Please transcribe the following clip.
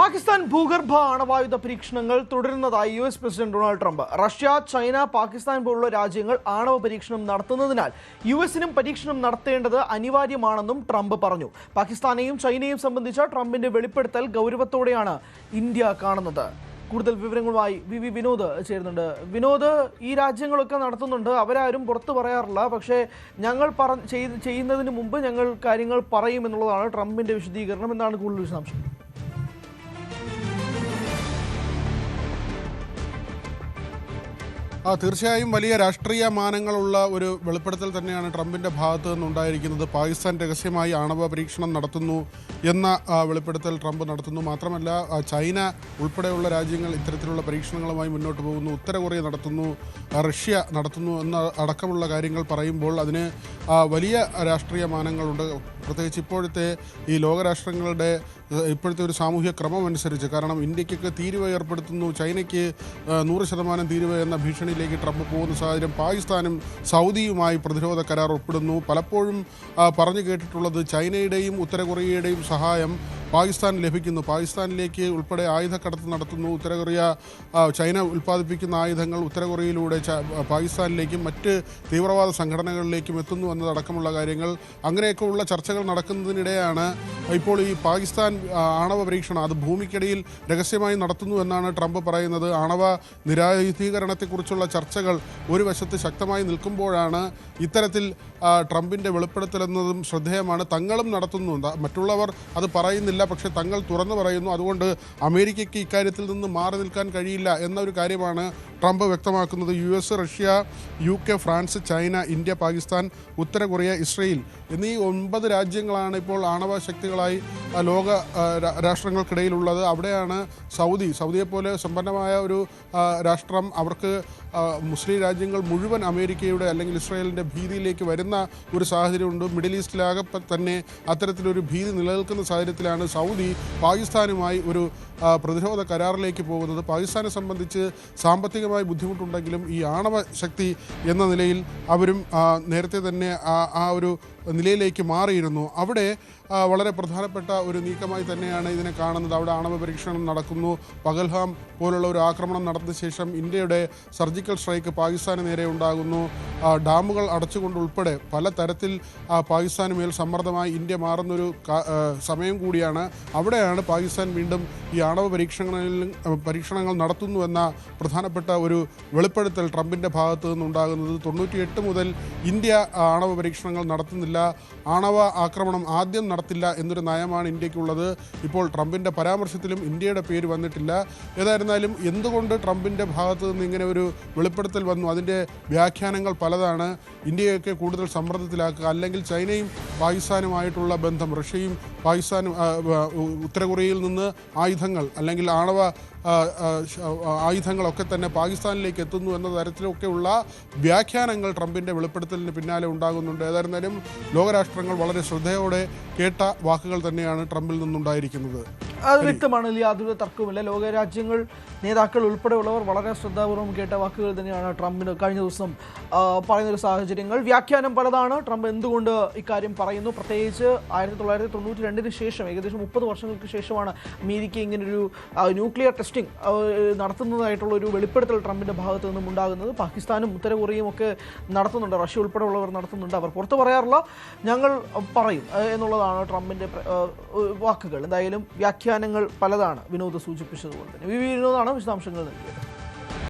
പാകിസ്ഥാൻ ഭൂഗർഭ ആണവായുധ പരീക്ഷണങ്ങൾ തുടരുന്നതായി U S president Donald Trump. Russia China Pakistan പോലുള്ള രാജ്യങ്ങൾ ആണവ പരീക്ഷണം നടത്തുന്നതിനാൽ യു എസിനും പരീക്ഷണം നടത്തേണ്ടത് അനിവാര്യമാണെന്നും ട്രംപ് പറഞ്ഞു. പാകിസ്ഥാനെയും ചൈനയും സംബന്ധിച്ച ട്രംപിന്റെ വെളിപ്പെടുത്തൽ ഗൗരവത്തോടെയാണ് ഇന്ത്യ കാണുന്നത്. കൂടുതൽ വിവരങ്ങളുമായി വി വി വിനോദ് ചേരുന്നുണ്ട്. വിനോദ് ഈ രാജ്യങ്ങളൊക്കെ നടത്തുന്നുണ്ട്. അവരാരും പുറത്തു പറയാറില്ല. പക്ഷേ ഞങ്ങൾ പറ ചെയ്യുന്നതിന് മുമ്പ് ഞങ്ങൾ കാര്യങ്ങൾ പറയും എന്നുള്ളതാണ് ട്രംപിന്റെ വിശദീകരണം. എന്നാണ് കൂടുതൽ വിശദാംശം? ആ തീർച്ചയായും വലിയ രാഷ്ട്രീയ മാനങ്ങളുള്ള ഒരു വെളിപ്പെടുത്തൽ തന്നെയാണ് ട്രംപിന്റെ ഭാഗത്ത് നിന്നുണ്ടായിരിക്കുന്നത്. പാകിസ്ഥാൻ രഹസ്യമായി ആണവ പരീക്ഷണം നടത്തുന്നു എന്ന വെളിപ്പെടുത്തൽ ട്രംപ് നടത്തുന്നു. മാത്രമല്ല ചൈന ഉൾപ്പെടെയുള്ള രാജ്യങ്ങൾ ഇത്തരത്തിലുള്ള പരീക്ഷണങ്ങളുമായി മുന്നോട്ട് പോകുന്നു ഉത്തര കൊറിയ നടത്തുന്നു റഷ്യ നടത്തുന്നു എന്ന അടക്കമുള്ള കാര്യങ്ങൾ പറയുമ്പോൾ അതിന് വലിയ രാഷ്ട്രീയ മാനങ്ങളുണ്ട്. പ്രത്യേകിച്ച് ഇപ്പോഴത്തെ ഈ ലോകരാഷ്ട്രങ്ങളുടെ ഇപ്പോഴത്തെ ഒരു സാമൂഹ്യ ക്രമം അനുസരിച്ച് കാരണം ഇന്ത്യക്കൊക്കെ തീരുവ ഏർപ്പെടുത്തുന്നു ചൈനയ്ക്ക് നൂറ് ശതമാനം തീരുവ എന്ന ഭീഷണിയിലേക്ക് ട്രംപ് പോകുന്ന സാഹചര്യം പാകിസ്ഥാനും സൗദിയുമായി പ്രതിരോധ കരാർ ഒപ്പിടുന്നു. പലപ്പോഴും പറഞ്ഞു കേട്ടിട്ടുള്ളത് ചൈനയുടെയും ഉത്തര കൊറിയയുടെയും സഹായം പാകിസ്ഥാൻ ലഭിക്കുന്നു. പാകിസ്ഥാനിലേക്ക് ഉൾപ്പെടെ ആയുധക്കടത്ത് നടത്തുന്നു. ഉത്തര കൊറിയ ചൈന ഉൽപ്പാദിപ്പിക്കുന്ന ആയുധങ്ങൾ ഉത്തര കൊറിയയിലൂടെ പാകിസ്ഥാനിലേക്കും മറ്റ് തീവ്രവാദ സംഘടനകളിലേക്കും എത്തുന്നു എന്നതടക്കമുള്ള കാര്യങ്ങൾ. അങ്ങനെയൊക്കെയുള്ള ചർച്ചകൾ നടക്കുന്നതിനിടെയാണ് ഇപ്പോൾ ഈ പാകിസ്ഥാൻ ആണവ പരീക്ഷണം അത് ഭൂമിക്കടിയിൽ രഹസ്യമായി നടത്തുന്നു എന്നാണ് ട്രംപ് പറയുന്നത്. ആണവ നിരായുധീകരണത്തെക്കുറിച്ചുള്ള ചർച്ചകൾ ഒരു വശത്ത് ശക്തമായി നിൽക്കുമ്പോഴാണ് ഇത്തരത്തിൽ ട്രംപിന്റെ എന്നതും ശ്രദ്ധേയമാണ്. തങ്ങളും നടത്തുന്നു മറ്റുള്ളവർ അത് പറയുന്നില്ല പക്ഷേ തങ്ങൾ തുറന്നു പറയുന്നു. അതുകൊണ്ട് അമേരിക്കയ്ക്ക് ഇക്കാര്യത്തിൽ നിന്ന് മാറി നിൽക്കാൻ കഴിയില്ല എന്നൊരു കാര്യമാണ് ട്രംപ് വ്യക്തമാക്കുന്നത് U S Russia U K France China India Pakistan ഉത്തര കൊറിയ ഇസ്രയേൽ എന്നീ ഒൻപത് രാജ്യങ്ങളാണ് ഇപ്പോൾ ആണവ ശക്തികളായി ലോക രാഷ്ട്രങ്ങൾക്കിടയിലുള്ളത്. അവിടെയാണ് സൗദി. സൗദിയെപ്പോലെ സമ്പന്നമായ ഒരു രാഷ്ട്രം അവർക്ക് മുസ്ലിം രാജ്യങ്ങൾ മുഴുവൻ അമേരിക്കയുടെ അല്ലെങ്കിൽ ഇസ്രായേലിന്റെ ഭീതിയിലേക്ക് വരുന്ന ഒരു സാഹചര്യമുണ്ട്. മിഡിൽ ഈസ്റ്റിലാകെ തന്നെ അത്തരത്തിലൊരു ഭീതി നിലനിൽക്കുന്ന സാഹചര്യത്തിലാണ് സൗദി പാകിസ്ഥാനുമായി ഒരു പ്രതിരോധ കരാറിലേക്ക് പോകുന്നത്. പാകിസ്ഥാനെ സംബന്ധിച്ച് സാമ്പത്തികമായി ബുദ്ധിമുട്ടുണ്ടെങ്കിലും ഈ ആണവ ശക്തി എന്ന നിലയിൽ അവരും നേരത്തെ തന്നെ ആ ഒരു നിലയിലേക്ക് മാറിയിരുന്നു. അവിടെ വളരെ പ്രധാനപ്പെട്ട ഒരു നീക്കമായി തന്നെയാണ് ഇതിനെ കാണുന്നത്. അവിടെ ആണവ പരീക്ഷണം നടക്കുന്നു. പകൽഹാം പോലുള്ള ഒരു ആക്രമണം നടന്ന ശേഷം ഇന്ത്യയുടെ സർജിക്കൽ സ്ട്രൈക്ക് പാകിസ്ഥാന് നേരെ ഉണ്ടാകുന്നു. ഡാമുകൾ അടച്ചുകൊണ്ട് ഉൾപ്പെടെ പല തരത്തിൽ പാകിസ്ഥാന് മേൽ സമ്മർദ്ദമായി ഇന്ത്യ മാറുന്നൊരു സമയം കൂടിയാണ്. അവിടെയാണ് പാകിസ്ഥാൻ വീണ്ടും ഈ ആണവ പരീക്ഷണങ്ങളിൽ പരീക്ഷണങ്ങൾ നടത്തുന്നുവെന്ന പ്രധാനപ്പെട്ട ഒരു വെളിപ്പെടുത്തൽ ട്രംപിന്റെ ഭാഗത്തു നിന്നുണ്ടാകുന്നത്. തൊണ്ണൂറ്റിയെട്ട് മുതൽ ഇന്ത്യ ആണവ പരീക്ഷണങ്ങൾ നടത്തുന്നില്ല. ആണവ ആക്രമണം ആദ്യം നടത്തില്ല എന്നൊരു നയമാണ് ഇന്ത്യക്കുള്ളത്. ഇപ്പോൾ ട്രംപിന്റെ പരാമർശത്തിലും ഇന്ത്യയുടെ പേര് വന്നിട്ടില്ല. ഏതായിരുന്നാലും എന്തുകൊണ്ട് ട്രംപിന്റെ ഭാഗത്തു നിന്ന് ഇങ്ങനെ ഒരു വെളിപ്പെടുത്തൽ വന്നു? അതിന്റെ വ്യാഖ്യാനങ്ങൾ പലതാണ്. ഇന്ത്യയൊക്കെ കൂടുതൽ സമ്മർദ്ദത്തിലാക്കുക അല്ലെങ്കിൽ ചൈനയും പാകിസ്ഥാനുമായിട്ടുള്ള ബന്ധം റഷ്യയും ആ, ഉത്തര കൊറിയയിൽ നിന്ന് ആയുധങ്ങൾ അല്ലെങ്കിൽ ആണവ ആയുധങ്ങളൊക്കെ തന്നെ പാകിസ്ഥാനിലേക്ക് എത്തുന്നു എന്ന തരത്തിലൊക്കെയുള്ള വ്യാഖ്യാനങ്ങൾ ട്രംപിന്റെ വെളിപ്പെടുത്തലിന് പിന്നാലെ ഉണ്ടാകുന്നുണ്ട്. ഏതായിരുന്നാലും ലോകരാഷ്ട്രങ്ങൾ വളരെ ശ്രദ്ധയോടെ കേട്ട വാക്കുകൾ തന്നെയാണ് ട്രംപിൽ നിന്നുണ്ടായിരിക്കുന്നത്. അത് വ്യക്തമാണ്. യാതൊരു തർക്കവുമില്ല. ലോകരാജ്യങ്ങൾ നേതാക്കൾ ഉൾപ്പെടെയുള്ളവർ വളരെ ശ്രദ്ധാപൂർവം കേട്ട വാക്കുകൾ തന്നെയാണ് ട്രംപിന് കഴിഞ്ഞ ദിവസം ആ, പറയുന്ന ഒരു സാഹചര്യങ്ങൾ. വ്യാഖ്യാനം പലതാണ്. ട്രംപ് എന്തുകൊണ്ട് ഇക്കാര്യം പറയുന്നു? പ്രത്യേകിച്ച് ആയിരത്തി തൊള്ളായിരത്തി തൊണ്ണൂറ്റി രണ്ടിന് ശേഷം ഏകദേശം മുപ്പത് വർഷങ്ങൾക്ക് ശേഷമാണ് അമേരിക്ക ഇങ്ങനൊരു ന്യൂക്ലിയർ ടെസ്റ്റിംഗ് നടത്തുന്നതായിട്ടുള്ള ഒരു വെളിപ്പെടുത്തൽ ട്രംപിന്റെ ഭാഗത്തു നിന്നും ഉണ്ടാകുന്നത്. പാകിസ്ഥാനും ഉത്തര കൊറിയയും ഒക്കെ നടത്തുന്നുണ്ട്. റഷ്യ ഉൾപ്പെടെയുള്ളവർ നടത്തുന്നുണ്ട്. അവർ പുറത്ത് പറയാറില്ല. ഞങ്ങൾ പറയും എന്നുള്ളതാണ് ട്രംപിന്റെ വാക്കുകൾ. എന്തായാലും വ്യാഖ്യാനങ്ങൾ പലതാണ് വിനോദ് സൂചിപ്പിച്ചതുപോലെ തന്നെ. വി വിനോദാണ് വിശദാംശങ്ങൾ നൽകിയത്.